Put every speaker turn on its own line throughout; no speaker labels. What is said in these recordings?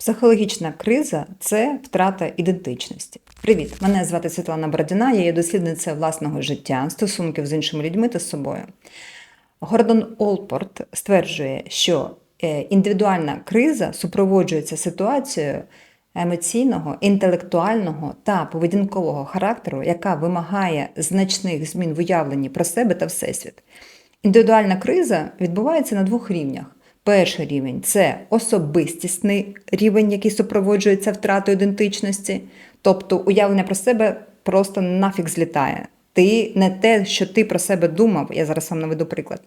Психологічна криза це втрата ідентичності. Привіт! Мене звати Світлана Бородіна, я є дослідниця власного життя, стосунків з іншими людьми та з собою. Гордон Олпорт стверджує, що е, індивідуальна криза супроводжується ситуацією емоційного, інтелектуального та поведінкового характеру, яка вимагає значних змін в уявленні про себе та всесвіт. Індивідуальна криза відбувається на двох рівнях. Перший рівень це особистісний рівень, який супроводжується втратою ідентичності, тобто уявлення про себе просто нафіг злітає. Ти не те, що ти про себе думав, я зараз вам наведу приклад.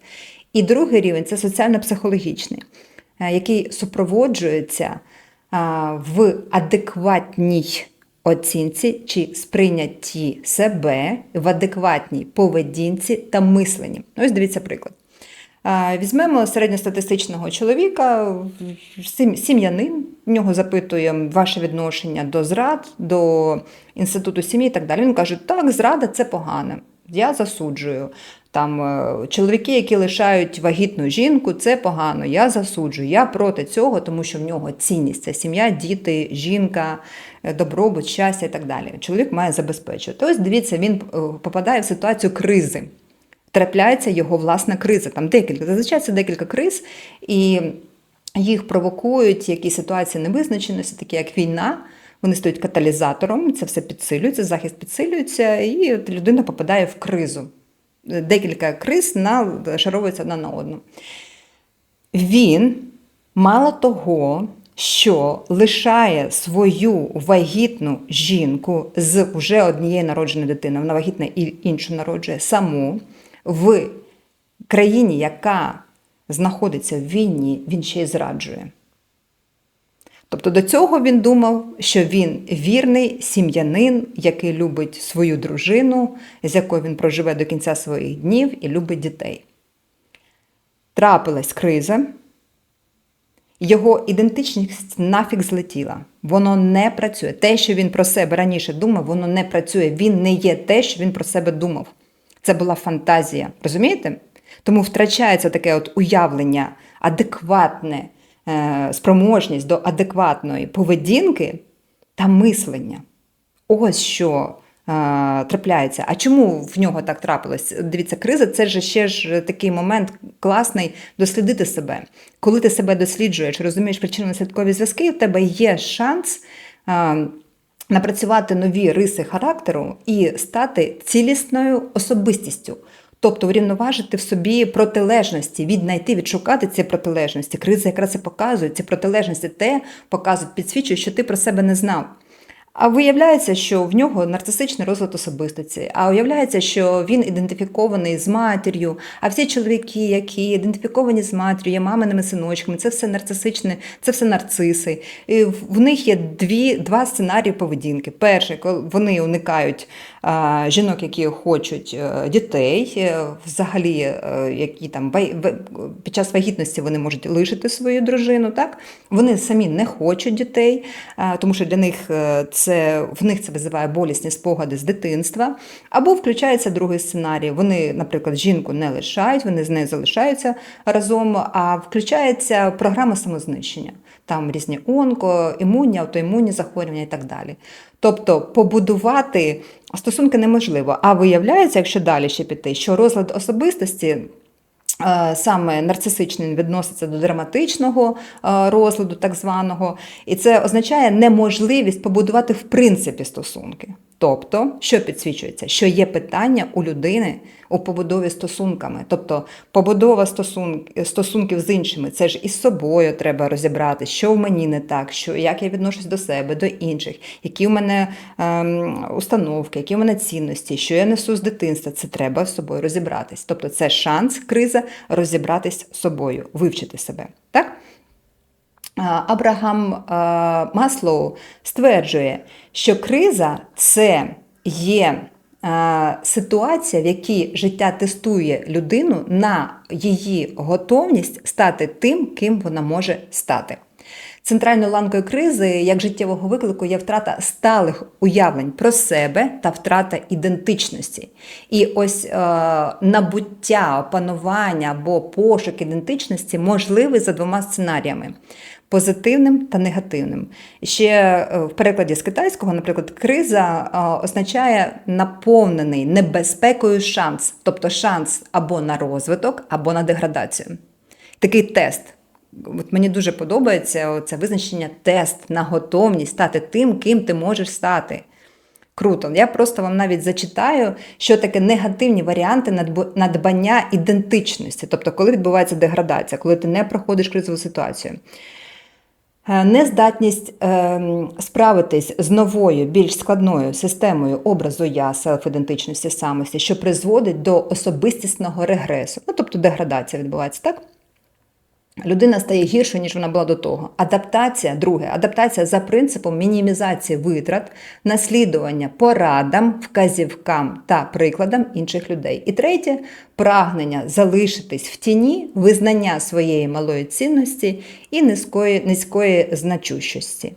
І другий рівень це соціально-психологічний, е, який супроводжується в адекватній оцінці чи сприйнятті себе в адекватній поведінці та мисленні. Ось дивіться приклад. Візьмемо середньостатистичного чоловіка, сім'янин, в нього запитуємо ваше відношення до зрад, до інституту сім'ї і так далі. Він каже, так, зрада це погано. Я засуджую. Там е, чоловіки, які лишають вагітну жінку, це погано. Я засуджую. Я проти цього, тому що в нього цінність це сім'я, діти, жінка, е, добробут, щастя і так далі. Чоловік має забезпечувати. Ось дивіться, він е, попадає в ситуацію кризи трапляється його власна криза. Там декілька. Зазвичай це декілька криз, і їх провокують якісь ситуації невизначеності, такі як війна. Вони стають каталізатором, це все підсилюється, захист підсилюється, і от людина попадає в кризу. Декілька криз нашаровуються одна на одну. Він мало того, що лишає свою вагітну жінку з уже однією народженою дитиною, вона вагітна і іншу народжує саму в країні, яка знаходиться в війні, він ще й зраджує. Тобто до цього він думав, що він вірний сім'янин, який любить свою дружину, з якою він проживе до кінця своїх днів і любить дітей. Трапилась криза, його ідентичність нафіг злетіла. Воно не працює. Те, що він про себе раніше думав, воно не працює. Він не є те, що він про себе думав. Це була фантазія. Розумієте? Тому втрачається таке от уявлення, адекватне, е, спроможність до адекватної поведінки та мислення. Ось що е, трапляється. А чому в нього так трапилось? Дивіться, криза це ж ще ж такий момент класний дослідити себе. Коли ти себе досліджуєш, розумієш причинно-наслідкові зв'язки, у тебе є шанс. Напрацювати нові риси характеру і стати цілісною особистістю. Тобто врівноважити в собі протилежності, віднайти, відшукати ці протилежності. Криза якраз і показує ці протилежності, те показують, підсвічують, що ти про себе не знав. А виявляється, що в нього нарцисичний розлад особистості. А уявляється, що він ідентифікований з матір'ю. А всі чоловіки, які ідентифіковані з матір'ю, є маминими синочками, це все нарцисичне, це все нарциси. І в них є дві, два сценарії поведінки. Перший, коли вони уникають а, жінок, які хочуть а, дітей, е, взагалі, е, які там під час вагітності вони можуть лишити свою дружину. Так? Вони самі не хочуть дітей, а, тому що для них е, це в них це визиває болісні спогади з дитинства. Або включається другий сценарій. Вони, наприклад, жінку не лишають, вони з нею залишаються разом, а включається програма самознищення. Там різні онко, імунні, аутоімунні захворювання і так далі. Тобто побудувати стосунки неможливо. А виявляється, якщо далі ще піти, що розлад особистості Саме нарцисичний відноситься до драматичного е, розладу, так званого, і це означає неможливість побудувати в принципі стосунки. Тобто, що підсвічується, що є питання у людини у побудові стосунками. Тобто, побудова стосунк, стосунків з іншими, це ж із собою треба розібрати, що в мені не так, що як я відношусь до себе, до інших, які в мене ем, установки, які в мене цінності, що я несу з дитинства. Це треба з собою розібратись. Тобто, це шанс, криза розібратись з собою, вивчити себе. Так? Абрагам Маслоу стверджує, що криза це є ситуація, в якій життя тестує людину на її готовність стати тим, ким вона може стати. Центральною ланкою кризи як життєвого виклику є втрата сталих уявлень про себе та втрата ідентичності. І ось е, набуття, опанування або пошук ідентичності можливий за двома сценаріями. Позитивним та негативним. Ще е, в перекладі з китайського, наприклад, криза е, означає наповнений небезпекою шанс, тобто шанс або на розвиток, або на деградацію. Такий тест. От Мені дуже подобається це визначення тест на готовність стати тим, ким ти можеш стати. Круто. Я просто вам навіть зачитаю, що таке негативні варіанти надбання ідентичності, тобто, коли відбувається деградація, коли ти не проходиш кризову ситуацію. Е, нездатність ем, справитись з новою, більш складною системою образу я, селф-ідентичності самості, що призводить до особистісного регресу, ну тобто деградація відбувається, так? Людина стає гіршою, ніж вона була до того. Адаптація, друге, адаптація за принципом мінімізації витрат, наслідування порадам, вказівкам та прикладам інших людей. І третє прагнення залишитись в тіні, визнання своєї малої цінності і низької, низької значущості.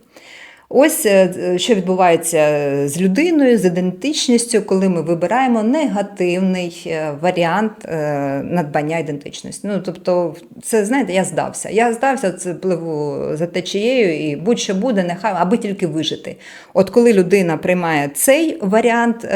Ось е, що відбувається з людиною, з ідентичністю, коли ми вибираємо негативний е, варіант е, надбання ідентичності. Ну, тобто, це знаєте, я здався. Я здався, це пливу за течією, і будь-що буде, нехай, аби тільки вижити. От коли людина приймає цей варіант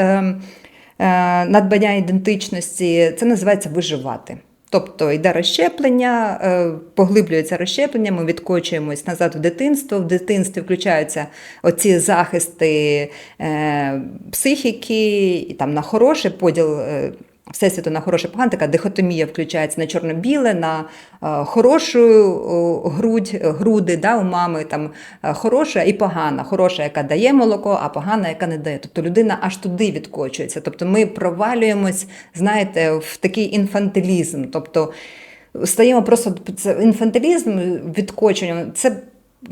надбання ідентичності, це називається виживати. Тобто йде розщеплення, е, поглиблюється розщеплення, ми відкочуємось назад в дитинство. В дитинстві включаються оці захисти е, психіки, там на хороший поділ е, Всесвіту на хороше погане, така дихотомія включається на чорно-біле, на е, хорошу грудь, груди да, у мами, там е, хороша і погана, хороша, яка дає молоко, а погана, яка не дає. Тобто людина аж туди відкочується. Тобто ми провалюємось, знаєте, в такий інфантилізм. Тобто стаємо просто це інфантилізм, відкочення, це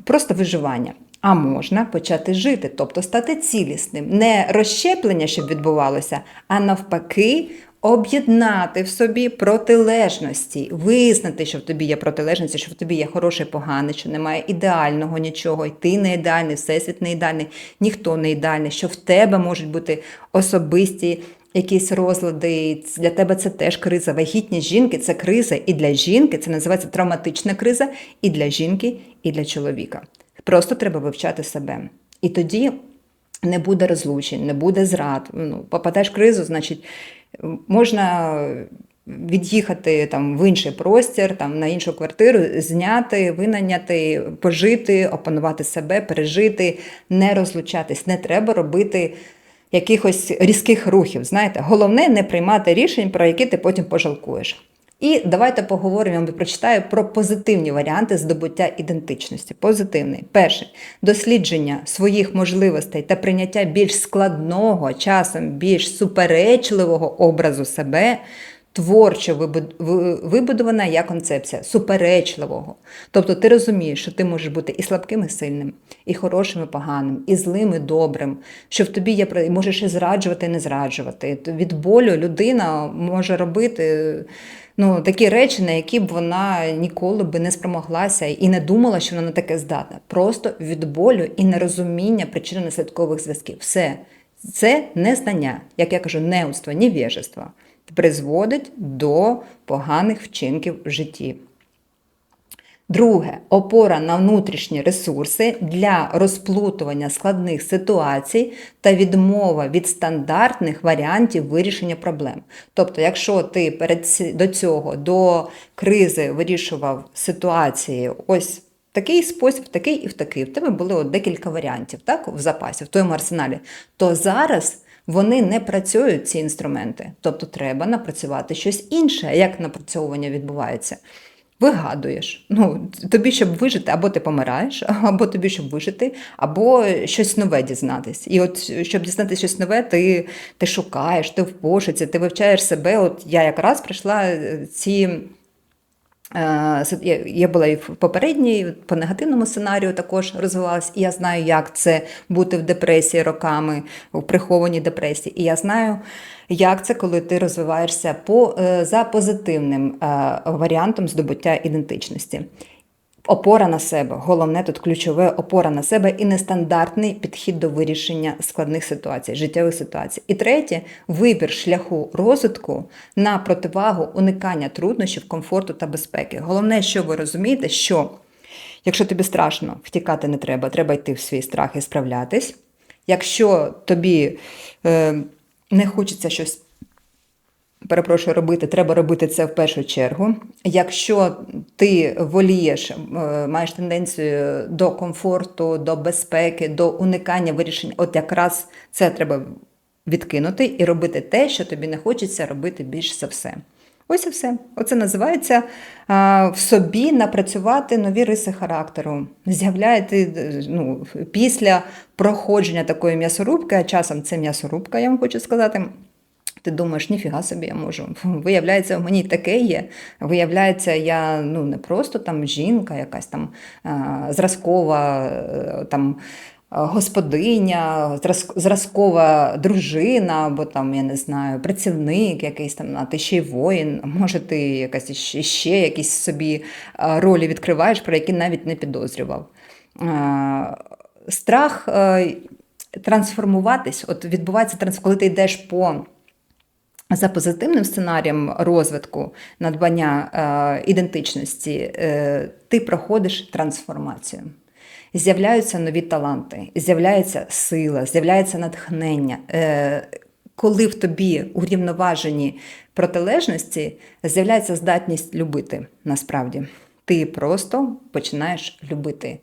просто виживання. А можна почати жити, тобто стати цілісним. Не розщеплення, щоб відбувалося, а навпаки, Об'єднати в собі протилежності, визнати, що в тобі є протилежності, що в тобі є хороше, погане, що немає ідеального нічого, і ти не ідеальний, всесвіт не ідеальний, ніхто не ідеальний, що в тебе можуть бути особисті якісь розлади. Для тебе це теж криза. Вагітність жінки це криза. І для жінки це називається травматична криза, і для жінки, і для чоловіка. Просто треба вивчати себе. І тоді не буде розлучень, не буде зрад. Ну, Попадаєш в кризу, значить можна від'їхати там в інший простір, там на іншу квартиру, зняти, винайняти, пожити, опанувати себе, пережити, не розлучатись. Не треба робити. Якихось різких рухів, знаєте, головне не приймати рішень, про які ти потім пожалкуєш. І давайте поговоримо, я вам прочитаю про позитивні варіанти здобуття ідентичності. Позитивний. Перший дослідження своїх можливостей та прийняття більш складного, часом більш суперечливого образу себе. Творчо вибудована як концепція суперечливого. Тобто ти розумієш, що ти можеш бути і слабким, і сильним, і хорошим, і поганим, і злим, і добрим, що в тобі є можеш і зраджувати, і не зраджувати. Від болю людина може робити ну, такі речі, на які б вона ніколи би не спромоглася і не думала, що вона на таке здатна. Просто від болю і нерозуміння причинно-наслідкових зв'язків. Все. Це незнання, як я кажу, неуство, невіжество призводить до поганих вчинків в житті. Друге опора на внутрішні ресурси для розплутування складних ситуацій та відмова від стандартних варіантів вирішення проблем. Тобто, якщо ти перед до цього, до кризи вирішував ситуації, ось такий спосіб, такий і в такий, в тебе були от декілька варіантів так, в запасі, в твоєму арсеналі, то зараз. Вони не працюють, ці інструменти, тобто треба напрацювати щось інше, як напрацьовування відбувається вигадуєш. Ну, Тобі, щоб вижити, або ти помираєш, або тобі, щоб вижити, або щось нове дізнатись. І от щоб дізнатися щось нове, ти ти шукаєш, ти в пошуці, ти вивчаєш себе. От я якраз прийшла е, ці. Е, я була і в попередній, по негативному сценарію також розвивалася, і я знаю, як це бути в депресії роками, в прихованій депресії. І я знаю, як це, коли ти розвиваєшся по, е, за позитивним е, варіантом здобуття ідентичності. Опора на себе. Головне тут ключове опора на себе і нестандартний підхід до вирішення складних ситуацій, життєвих ситуацій. І третє вибір шляху розвитку на противагу уникання труднощів, комфорту та безпеки. Головне, що ви розумієте, що якщо тобі страшно, втікати не треба, треба йти в свій страх і справлятись. Якщо тобі е, не хочеться щось перепрошую робити, треба робити це в першу чергу. Якщо ти волієш, маєш тенденцію до комфорту, до безпеки, до уникання вирішення, от якраз це треба відкинути і робити те, що тобі не хочеться робити більш за все. Ось і все. Оце називається а, в собі напрацювати нові риси характеру. З'являєте ну, після проходження такої м'ясорубки, а часом це м'ясорубка, я вам хочу сказати. Ти думаєш, ніфіга собі я можу. Виявляється, в мені таке є. Виявляється, я ну не просто там жінка, якась там зразкова е, там. Господиня, зразкова дружина, або там, я не знаю, працівник якийсь там, а ти ще й воїн, може, ти якась ще якісь собі ролі відкриваєш, про які навіть не підозрював. Страх е, трансформуватись, от відбувається коли ти йдеш по за позитивним сценарієм розвитку надбання е, ідентичності, е, ти проходиш трансформацію. З'являються нові таланти, з'являється сила, з'являється натхнення. Е, коли в тобі урівноважені протилежності, з'являється здатність любити насправді ти просто починаєш любити,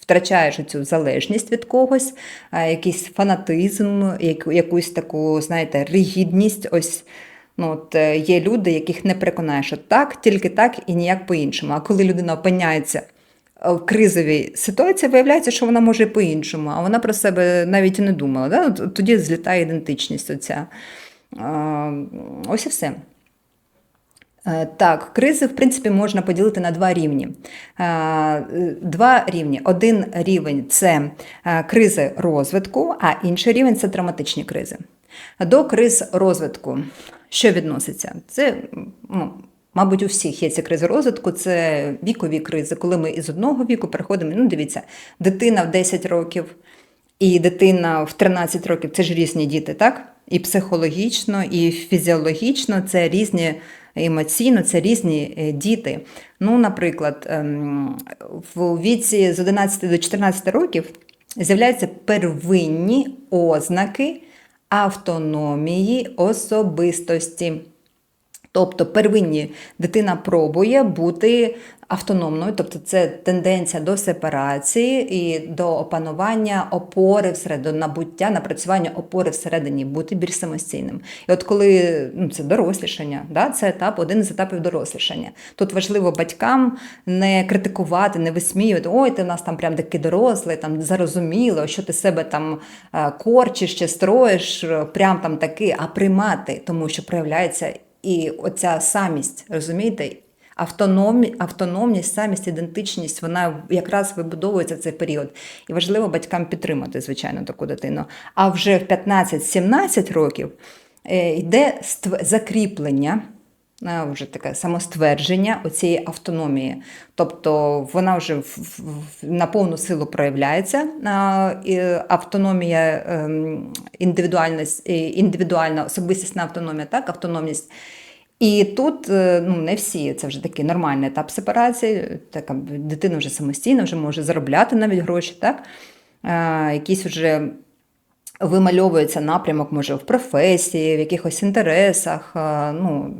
втрачаєш цю залежність від когось, якийсь фанатизм, якусь таку, знаєте, ригідність. Ось ну, от е, є люди, яких не переконаєш, що так, тільки так і ніяк по-іншому. А коли людина опиняється в кризовій ситуації, виявляється, що вона може по-іншому, а вона про себе навіть і не думала. Да? Тоді злітає ідентичність. оця. Ось і все. Е, так, кризи, в принципі, можна поділити на два рівні. Е, два рівні. Один рівень це е, кризи розвитку, а інший рівень це травматичні кризи. До криз розвитку, що відноситься? Це, ну, мабуть, у всіх є ці кризи розвитку, це вікові кризи, коли ми із одного віку переходимо. Ну, дивіться, дитина в 10 років і дитина в 13 років це ж різні діти, так? І психологічно, і фізіологічно це різні емоційно це різні е, діти. Ну, Наприклад, ем, в віці з 11 до 14 років з'являються первинні ознаки автономії особистості. Тобто первинні дитина пробує бути автономною, тобто це тенденція до сепарації і до опанування опори всередині, набуття, напрацювання опори всередині, бути більш самостійним. І от коли ну, це дорослішання, да, це етап, один з етапів дорослішання. Тут важливо батькам не критикувати, не висміювати, ой, ти в нас там прям такий дорослий, там зарозуміло, що ти себе там е, корчиш чи строїш, прям там такий, а приймати, тому що проявляється. І оця самість, розумієте, автономі, автономність, самість, ідентичність, вона якраз вибудовується в цей період. І важливо батькам підтримати, звичайно, таку дитину. А вже в 15-17 років е, йде закріплення. Е, вже таке самоствердження оцієї автономії. Тобто вона вже в на повну силу проявляється. Автономія, ем, індивідуальність, індивідуальна особистісна автономія, так, автономність. І тут е, ну, не всі, це вже такий нормальний етап сепарації, така дитина вже самостійно вже може заробляти навіть гроші, так? А, якісь вже вимальовується напрямок, може, в професії, в якихось інтересах. А, ну,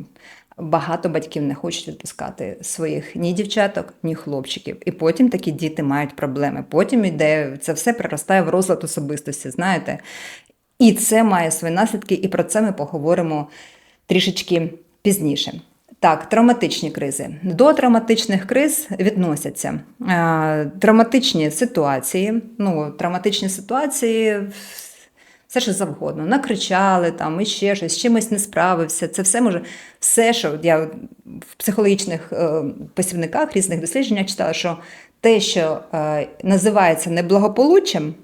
Багато батьків не хочуть відпускати своїх ні дівчаток, ні хлопчиків. І потім такі діти мають проблеми. Потім іде це все приростає в розлад особистості, знаєте. І це має свої наслідки, і про це ми поговоримо трішечки пізніше. Так, травматичні кризи. До травматичних криз відносяться е, травматичні ситуації. Ну, травматичні ситуації, все що завгодно. Накричали там, і ще щось, чимось не справився. Це все може, все, що я в психологічних е, посівниках різних дослідженнях читала, що те, що е, називається неблагополуччям,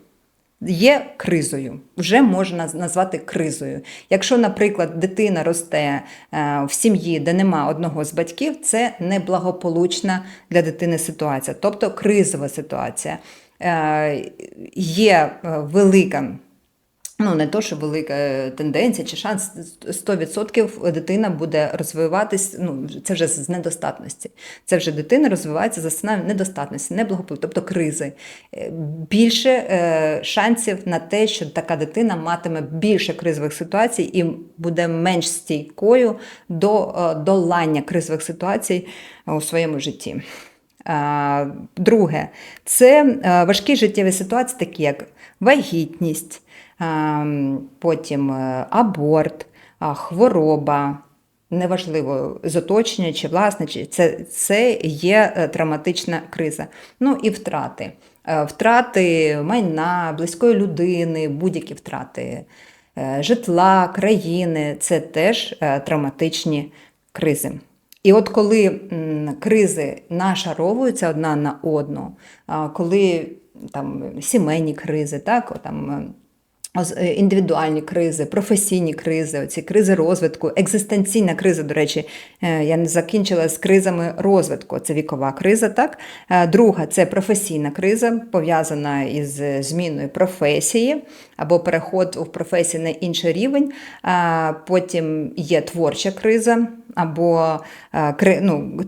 є кризою, вже можна назвати кризою. Якщо, наприклад, дитина росте е, в сім'ї, де нема одного з батьків, це неблагополучна для дитини ситуація, тобто кризова ситуація. Е, Є е, велика. Ну, не то, що велика е, тенденція чи шанс 100% дитина буде розвиватись. Ну, це вже з недостатності. Це вже дитина розвивається за сценарієм недостатності, неблагополуччя, тобто кризи. Е, Більше е, шансів на те, що така дитина матиме більше кризових ситуацій і буде менш стійкою до е, долання кризових ситуацій у своєму житті. А, Друге, це е, важкі життєві ситуації, такі як вагітність, потім е, аборт, хвороба. Неважливо, з оточення чи власне, чи це, це є е, травматична криза. Ну і втрати. Е, Втрати майна, близької людини, будь-які втрати житла, країни це теж травматичні кризи. І от коли кризи нашаровуються одна на одну, коли там сімейні кризи, так, там. Е, Індивідуальні кризи, професійні кризи, оці кризи розвитку, екзистенційна криза, до речі, е, я не закінчила з кризами розвитку. Це вікова криза, так. Е, Друга це професійна криза, пов'язана із зміною професії або переход у професії на інший рівень. Потім є творча криза або ну,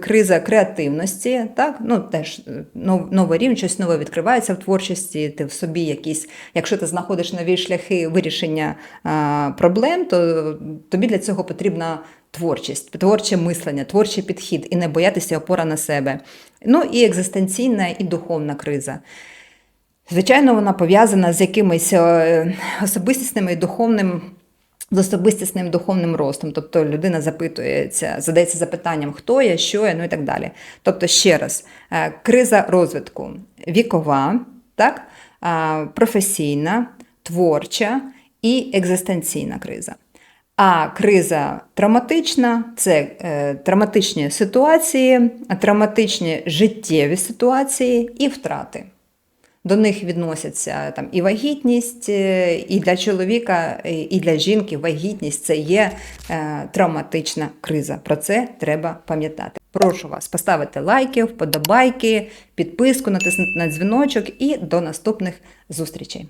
криза креативності, так? ну, теж е, новий рівень, щось нове відкривається в творчості, ти в собі якісь, якщо ти знаходиш нові шляхи вирішення проблем, то тобі для цього потрібна творчість, творче мислення, творчий підхід і не боятися опора на себе. Ну і екзистенційна і духовна криза. Звичайно, вона пов'язана з якимись е, особистісним і духовним. З особистісним духовним ростом, тобто людина запитується, задається запитанням, хто я, що я, ну і так далі. Тобто, ще раз, е, криза розвитку вікова, так? е, професійна, творча і екзистенційна криза. А криза травматична це травматичні ситуації, травматичні життєві ситуації і втрати. До них відносяться там і вагітність, е, і для чоловіка, і і для жінки вагітність це є е, травматична криза. Про це треба пам'ятати. Прошу вас поставити лайки, вподобайки, підписку, натиснути на дзвіночок і до наступних зустрічей.